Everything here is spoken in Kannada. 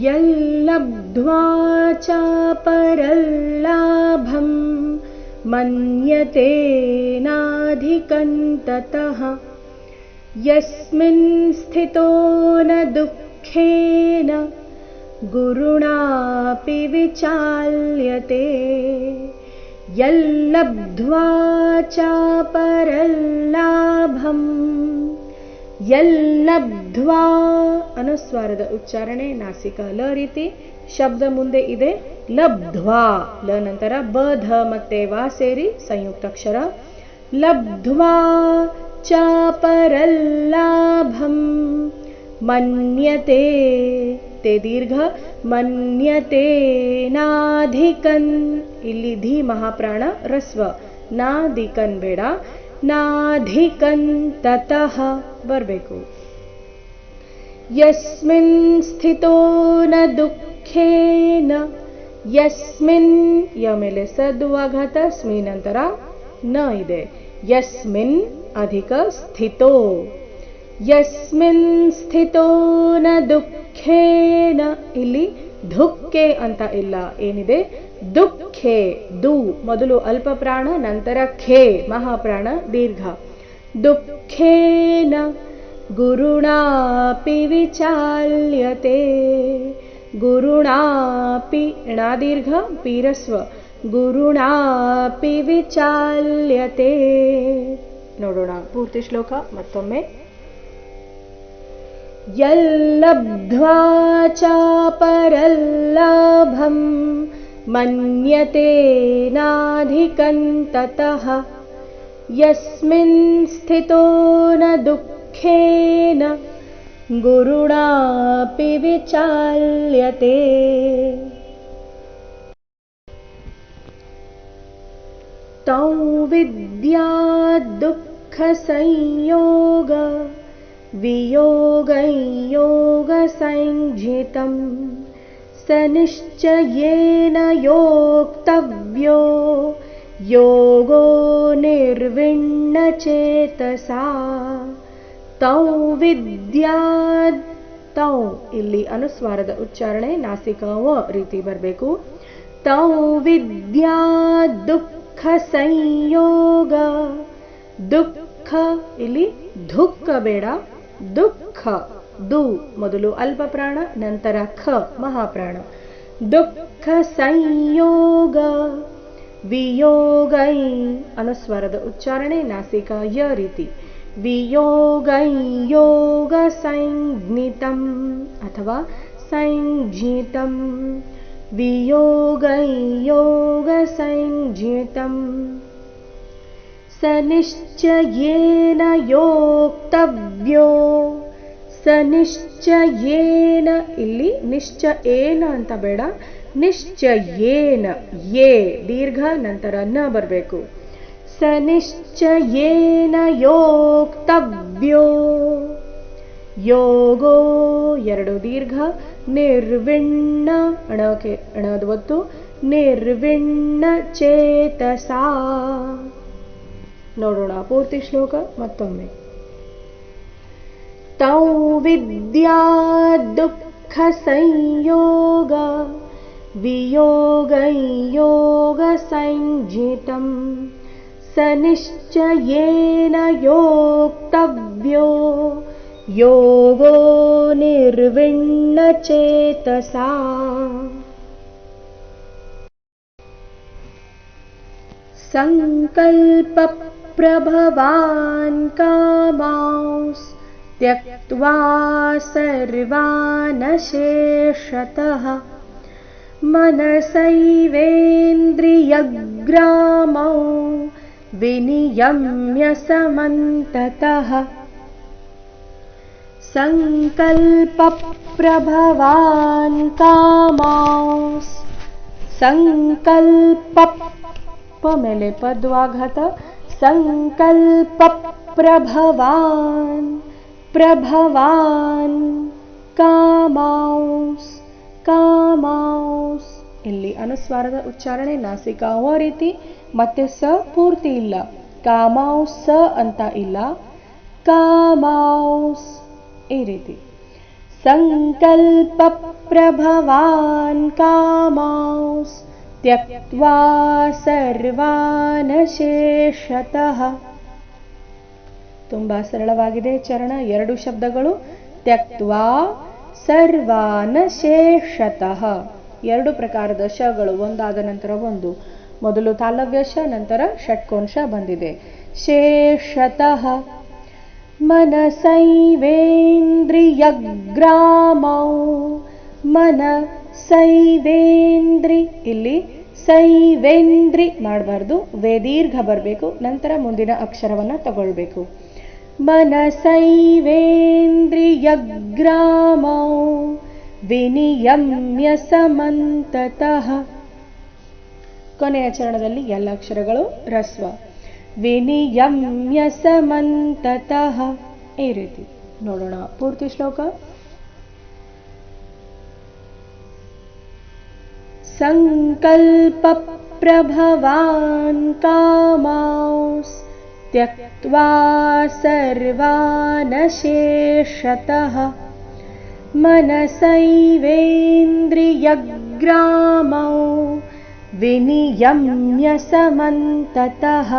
यल्लब्ध्वाचापरल्लाभं मन्यते नाधिकन्ततः। यस्मिन् स्थितो न दुःखेन गुरुणापि विचाल्यते। यल्लब्ध्वा चा परल्लाभं यल्लब् ಯಲ್ಲಬ್ಧ್ವಾ ಅನುಸ್ವಾರದ ಉಚ್ಚಾರಣೆ ನಾಸಿಕ ಲ ರೀತಿ ಶಬ್ದ ಮುಂದೆ ಇದೆ. ಲಬ್ಧ್ವಾ ಲ ನಂತರ ಬ, ಧ ಮತ್ತೆ ವಾ ಸೇರಿ ಸಂಯುಕ್ತಾಕ್ಷರ ಲಬ್ಧ್ವಾ ಚಾಪರಲ್ಲಾಭಂ. ಮನ್ಯತೆ ते ದೀರ್ಘ. ಮನ್ಯತೆ ನಾಧಿಕನ್. ಇಲ್ಲಿ ಧಿ ಮಹಾಪ್ರಾಣ ರಸ್ವ. ನಾಧಿಕನ್ ಬೇಡ. ನಾಧಿಕನ್ ತತಃ. ಬರಬೇಕು. ಯಸ್ಮಿನ್ ಸ್ಥಿತೋ ನ ದುಃಖೇನ ಯಸ್ಮಿನ್ ಯ ಮೇಲೆ ಸದ್ವಾಘಾತ ಸ್ಮಿ ನಂತರ ನ ಇದೆ ಯಸ್ಮಿನ್ ಅಧಿಕ ಸ್ಥಿತೋ ಯಸ್ಮಿನ್ ಸ್ಥಿತೋ ನ ದುಃಖೇನ ಇಲ್ಲಿ ಧುಕ್ಕೆ ಅಂತ ಇಲ್ಲ ಏನಿದೆ ದುಃಖೆ ದು ಮೊದಲು ಅಲ್ಪ ಪ್ರಾಣ ನಂತರ ಖೇ ಮಹಾಪ್ರಾಣ ದೀರ್ಘ ದುಃಖೇನ ಗುರುಣಾಪಿ ವಿಚಾಲ್ಯತೆ ಗುರುಣಾಪಿ ಣಾದೀರ್ಘ ಪೀರಸ್ವ ಗುರುಣಾಪಿ ವಿಚಾಲ್ಯತೆ ನೋಡೋಣ ಪೂರ್ತಿ ಶ್ಲೋಕ ಮತ್ತೊಮ್ಮೆ यल्लब्ध्वा चापरल्लाभं मन्यतेनाधिकं ततः यस्मिन् स्थितो न दुःखेन गुरुणापि विचाल्यते। तौ विद्या दुःखसंयोग स निश्चयेन योक्तव्यो योगो निर्विण्णचेतसा ತೌ ವಿದ್ಯಾದ್. ತೌ ಇಲ್ಲಿ ಅನುಸ್ವಾರದ ಉಚ್ಚಾರಣೆ ನಾಸಿಕ ವ ರೀತಿ ಬರಬೇಕು. ತೌ ವಿದ್ಯಾ ದುಃಖ ಸಂಯೋಗ. ದುಃಖ ಇಲ್ಲಿ ದುಃಖ ಬೇಡ. ದುಃಖ ದು ಮೊದಲು ಅಲ್ಪ ಪ್ರಾಣ ನಂತರ ಖ ಮಹಾಪ್ರಾಣ. ದುಃಖ ಸಂಯೋಗ. ವಿಯೋಗೈ ಅನುಸ್ವಾರದ ಉಚ್ಚಾರಣೆ ನಾಸಿಕ ಯ ರೀತಿ. ವಿಯೋಗೈ ಯೋಗ ಸಂಜ್ಞಿತಂ ಅಥವಾ ಸಂಜ್ಞಿತಂ ವಿಯೋಗೈ ಯೋಗ ಸಂಜ್ಞಿತಂ स निश्चयेन ಯೋಕ್ತವ್ಯೋ ಸ ನಿಶ್ಚಯೇನ ಇಲ್ಲಿ ನಿಶ್ಚಯೇನ ಅಂತ ಬೇಡ ನಿಶ್ಚಯೇನ ಯೇ ದೀರ್ಘ ನಂತರ ನ ಬರಬೇಕು ಸ ನಿಶ್ಚಯೇನ ಯೋಕ್ತವ್ಯೋ ಯೋಗೋ ಎರಡು ದೀರ್ಘ ನಿರ್ವಿಣ್ಣ ಅಣಕ್ಕೆ ಅಣದ ಒತ್ತು ನಿರ್ವಿಣ್ಣ ಚೇತಸಾ ನೋಡೋಣ ಪೂರ್ತಿ ಶ್ಲೋಕ ಮತ್ತೊಮ್ಮೆ ತೌ ವಿದ್ಯಾ ದುಃಖ ಸಂಯೋಗ ವಿಯೋಗಯೋಗ ಸಂಜಿತಂ स निश्चयेन योक्तव्यो। योगो निर्विण्णचेतसा। सङ्कल्पप्रभवान् कामांस् त्यक्त्वा सर्वानशेषतः। मनसैवेन्द्रियग्रामौ विनियम्य समन्ततः सङ्कल्पप्रभवान् कामास्। सङ्कल्पमिलिपद्वाघत सङ्कल्पप्रभवान् प्रभवान् कामांस्। कामांस्। ಇಲ್ಲಿ ಅನುಸ್ವಾರದ ಉಚ್ಚಾರಣೆ ನಾಸಿಕ ಹೋ ರೀತಿ, ಮತ್ತೆ ಸ ಪೂರ್ತಿ ಇಲ್ಲ. ಕಾಮೌ ಸ ಅಂತ ಇಲ್ಲ. ಕಾಮಾವ್ಸ್ ಈ ರೀತಿ. ಸಂಕಲ್ಪ ಪ್ರಭವಾನ್ ಕಾಮಾವ್ಸ್ ತ್ಯಕ್ವಾ ಸರ್ವಾನಶೇಷತಃ. ತುಂಬ ಸರಳವಾಗಿದೆ ಚರಣ ಎರಡು ಶಬ್ದಗಳು. ತ್ಯಕ್ವಾ ಸರ್ವಾನಶೇಷತಃ. ಎರಡು ಪ್ರಕಾರದ ಶಗಳು ಒಂದಾದ ನಂತರ ಒಂದು. ಮೊದಲು ತಾಲವ್ಯ ಶ, ನಂತರ ಷಟ್ಕೋಶ ಬಂದಿದೆ. ಶೇಷತಃ ಮನಸೈವೇಂದ್ರಿಯಗ್ರಾಮೌ. ಮನಸೈವೇಂದ್ರಿ, ಇಲ್ಲಿ ಸೈವೇಂದ್ರಿ ಮಾಡಬಾರ್ದು. ವೇದೀರ್ಘ ಬರಬೇಕು, ನಂತರ ಮುಂದಿನ ಅಕ್ಷರವನ್ನು ತಗೊಳ್ಬೇಕು. ಮನಸೈವೇಂದ್ರಿಯಗ್ರಾಮೌ. ವಿನಿಯಮ್ಯ ಸಮಂತತಃ ಕೊನೆಯ ಚರಣದಲ್ಲಿ ಎಲ್ಲ ಅಕ್ಷರಗಳು ರಸ್ವ ವಿನಿಯಮ್ಯ ಸಮಂತತಃ ಈ ರೀತಿ ನೋಡೋಣ ಪೂರ್ತಿ ಶ್ಲೋಕ सङ्कल्पप्रभवान् कामांस् त्यक्त्वा सर्वानशेषतः मनसैवेन्द्रियग्रामौ विनियम्य समन्ततः